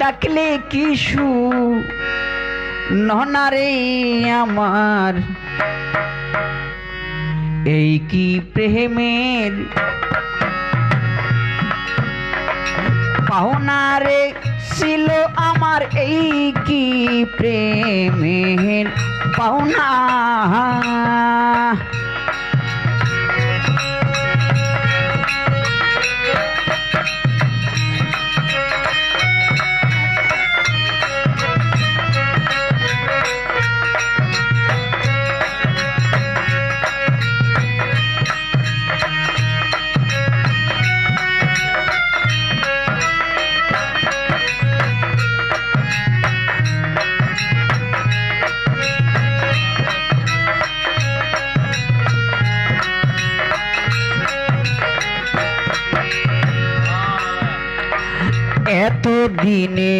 ডাকলে কিশু ননারে আমার। এই কি প্রেমের পাওনারে ছিল আমার এই কি প্রেমের পাওনা? দিনে।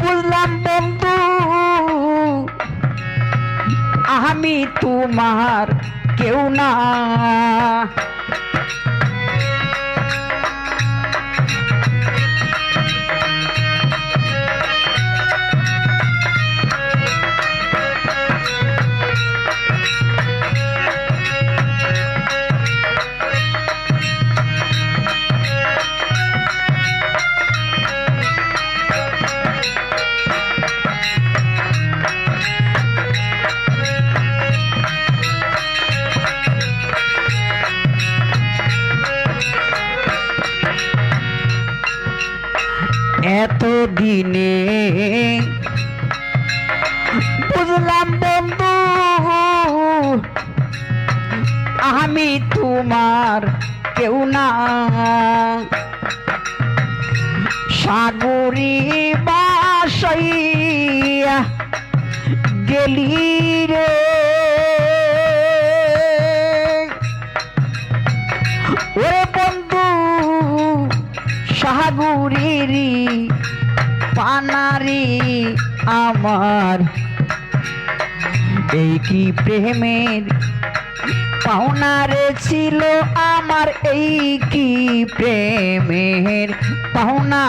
বুঝলাম বন্ধু আমি তোমার কেউ না। এত দিনে বুঝলাম বন্ধু আমি তোমার কেউ না। সাগরী বাসাইয়া গেলি রে। এই কি প্রেমের পাওনারে ছিল আমার? এই কি প্রেমের পাওনা?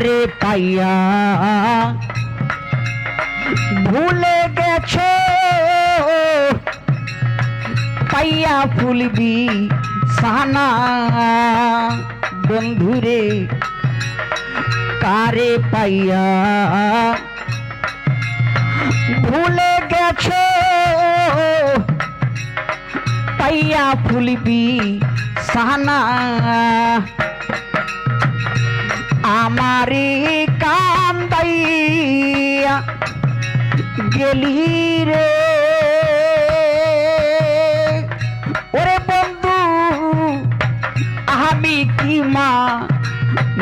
কারে পাইয়া ভুলে গেছো? পাইয়া ফুলবি সানা বন্ধুরে, কারে পাইয়া ভুলে গেছো? পাইয়া ফুলবি সানা আমারে কান্দাইয়া গেলি রে। ওরে বন্ধু, আমি কি মা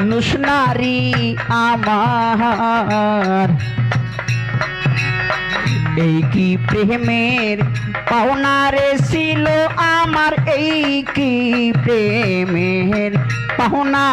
নুসনারি আমার? এই কি প্রেমের পাওনারে ছিল আমার? এই কি প্রেমের পাওনা?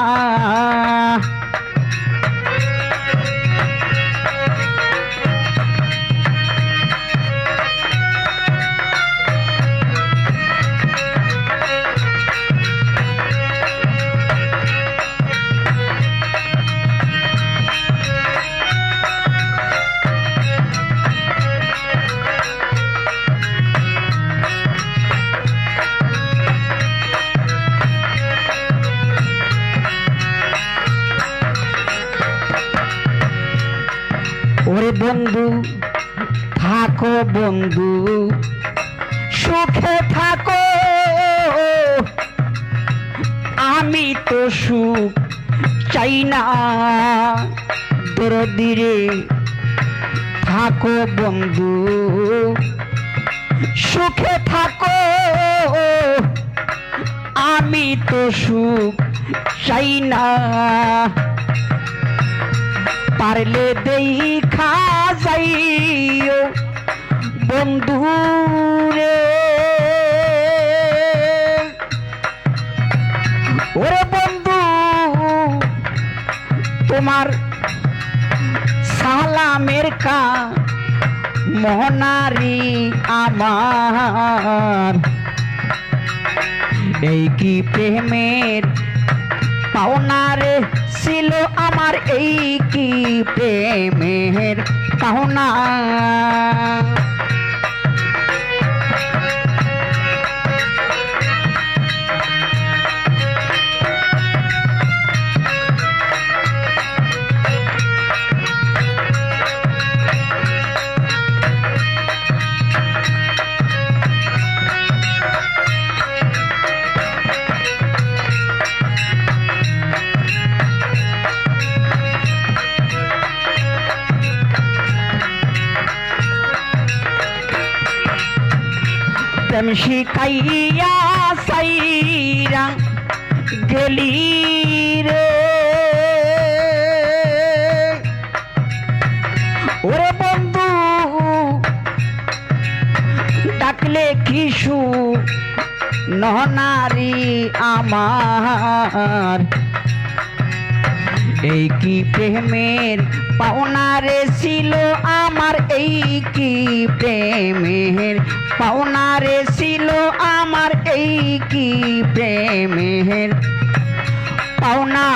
ওরে বন্ধু, থাকো বন্ধু, সুখে থাকো। আমি তো সুখ চাই না। দরদিরে থাকো বন্ধু, সুখে থাকো। আমি তো সুখ চাই না। পারলে দেই খা যাইও, বন্ধু রে। ওরে বন্ধু, তোমার সালামের কা মহনারি আমার। এই কি প্রেমের পাওনারে ছিল আমার এই কি প্রেমের পাওনা? প্রেম শিখাইয়া সাইরা গেলি রে। ওরে বন্ধু ডাকলে কিশু নহনারি আমার। এই কি প্রেমের পাওনারে ছিল আমার? এই কি প্রেমের পাওনারে ছিল আমার? এই কি প্রেমের পাওনা